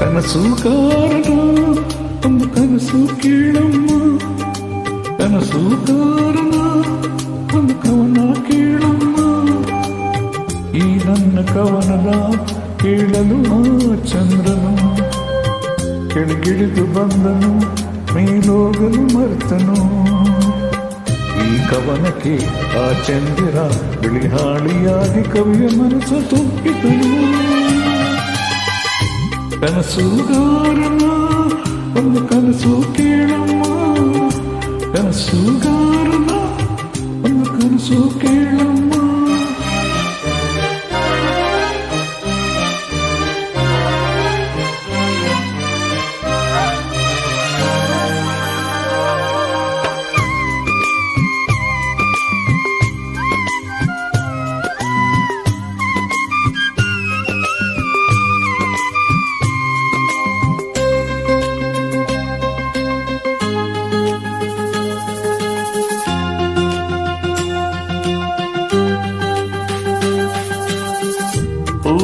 ಕನಸು ಕಾರಣ ಒಂದು ಕನಸು ಕೇಳಮ್ಮ ಕನಸು ಕಾರಣ ಒಂದು ಕವನ ಕೇಳಮ್ಮ ಈ ನನ್ನ ಕವನದ ಕೇಳಲು ಆ ಚಂದ್ರನು ಕೆಳಗಿಳಿದು ಬಂದನು ಮೇಲೋಗಲು ಮರ್ತನು ಈ ಕವನಕ್ಕೆ ಆ ಚಂದಿರ ಬಿಳಿಹಾಳಿಯಾಗಿ ಕವಿಯ ಮನಸ್ಸು ತುಂಬಿದನು ಕನಸುಗಾರನ ಒಂದು ಕನಸು ಕೇಳಮ್ಮ ಕನಸುಗಾರನ ಒಂದು ಕನಸು ಕೇಳಮ್ಮ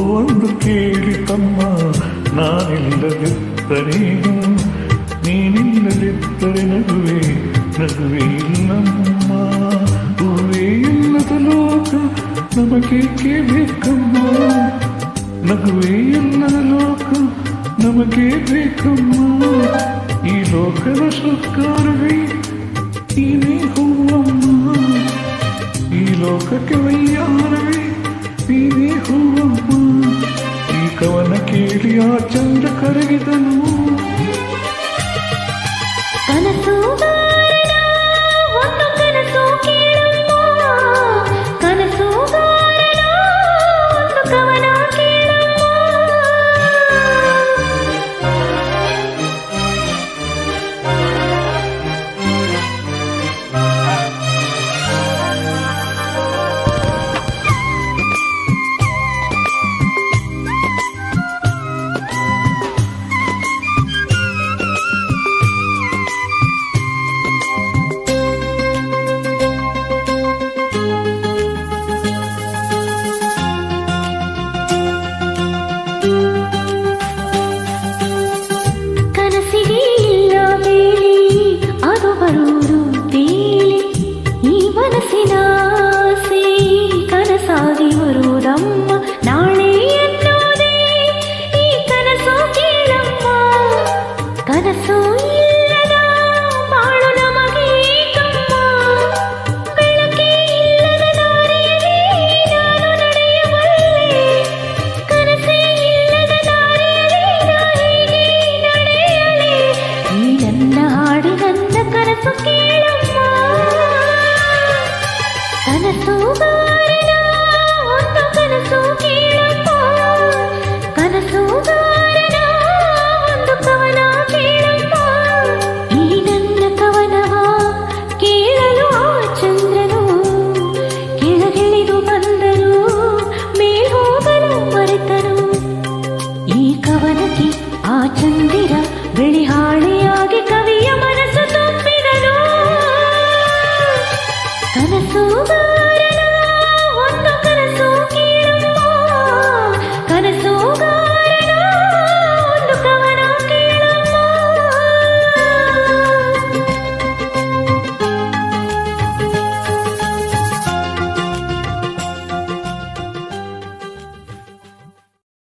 ಒಂದು ಕೇಳಿ ತಮ್ಮ ನಾನಿಲ್ಲದಿದ್ದರೇನು ನೀನಿಲ್ಲದಿದ್ದರೆ ನಗುವೆ ನಗುವೆ ಇಲ್ಲಮ್ಮ ಹೂವೇ ಇಲ್ಲದ ಲೋಕ ನಮಗೇಕೆ ಬೇಕಮ್ಮ ನಗುವೆ ಇಲ್ಲದ ಲೋಕ ನಮಗೆ ಬೇಕಮ್ಮ ಈ ಲೋಕದ ಸುತ್ತಾರವೇ ನೀನೇ